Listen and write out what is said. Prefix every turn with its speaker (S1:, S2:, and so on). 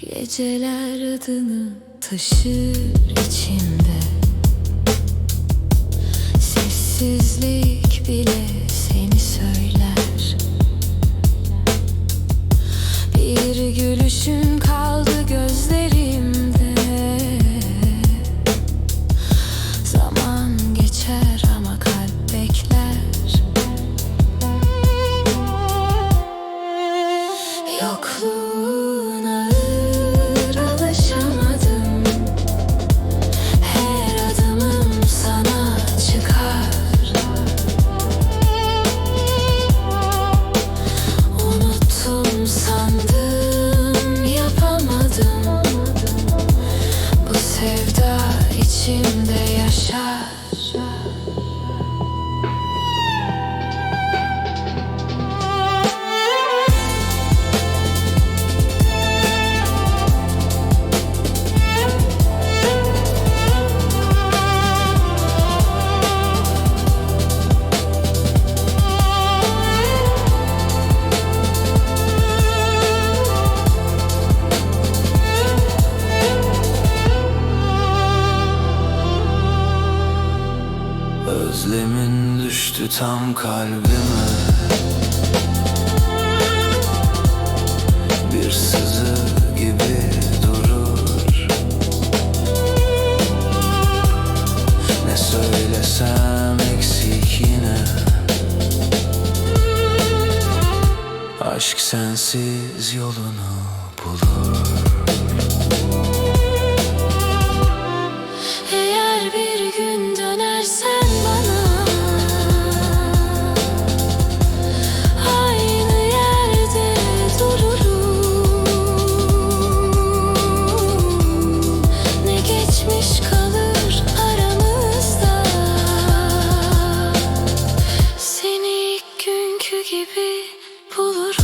S1: Geceler adını taşır içimde. Sessizlik bile seni söyler. Bir gülüşün kaldı gözlerimde. Zaman geçer ama kalp bekler. Yokluğun
S2: Özlemin düştü tam kalbime. Bir sızı gibi durur. Ne söylesem eksik yine. Aşk sensiz yolunu bulur geçmiş kalır aramızda. Seni ilk gibi bulur.